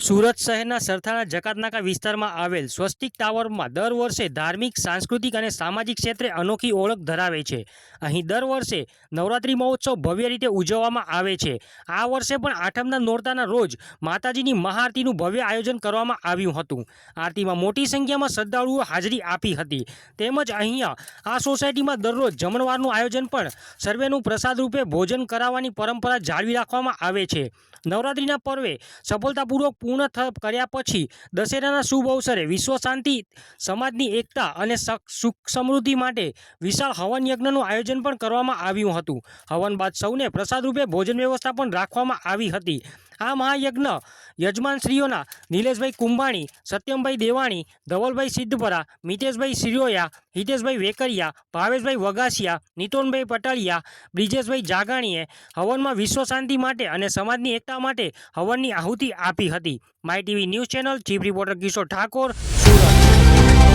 સુરત શહેરના સરથાણા જકાતનાકા વિસ્તારમાં આવેલ સ્વસ્તિક ટાવરમાં દર વર્ષે ધાર્મિક, સાંસ્કૃતિક અને સામાજિક ક્ષેત્રે અનોખી ઓળખ ધરાવે છે. અહીં દર વર્ષે નવરાત્રિ મહોત્સવ ભવ્ય રીતે ઉજવવામાં આવે છે. આ વર્ષે પણ આઠમના નોરતાના રોજ માતાજીની મહાઆરતીનું ભવ્ય આયોજન કરવામાં આવ્યું હતું. આરતીમાં મોટી સંખ્યામાં શ્રદ્ધાળુઓ હાજરી આપી હતી. તેમજ અહીંયા આ સોસાયટીમાં દરરોજ જમણવારનું આયોજન પણ સર્વેનું પ્રસાદ રૂપે ભોજન કરાવવાની પરંપરા જાળવી રાખવામાં આવે છે. નવરાત્રિના પર્વે સફળતાપૂર્વક પૂર્ણ કર્યા પછી દશેરાના શુભ અવસરે વિશ્વ શાંતિ, સમાજની એકતા અને સુખ સમૃદ્ધિ માટે વિશાળ હવન યજ્ઞનું આયોજન પણ કરવામાં આવ્યું હતું. હવન બાદ સૌને પ્રસાદ રૂપે ભોજન વ્યવસ્થા પણ રાખવામાં આવી હતી. આ મહાયજ્ઞ યજમાનશ્રીઓના નિલેશભાઈ કુંભાણી, સત્યમભાઈ દેવાણી, ધવલભાઈ સિદ્ધપરા, મિતેશભાઈ સિરોયા, હિતેશભાઈ વેકરિયા, ભાવેશભાઈ વગાસિયા, નિતોનભાઈ પટાલિયા બ્રિજેશભાઈ જાગાણીએ હવનમાં વિશ્વ શાંતિ માટે અને સમાજની એકતા માટે હવનની આહુતિ આપી હતી. My TV news channel chief reporter Kishor Thakor, Surat.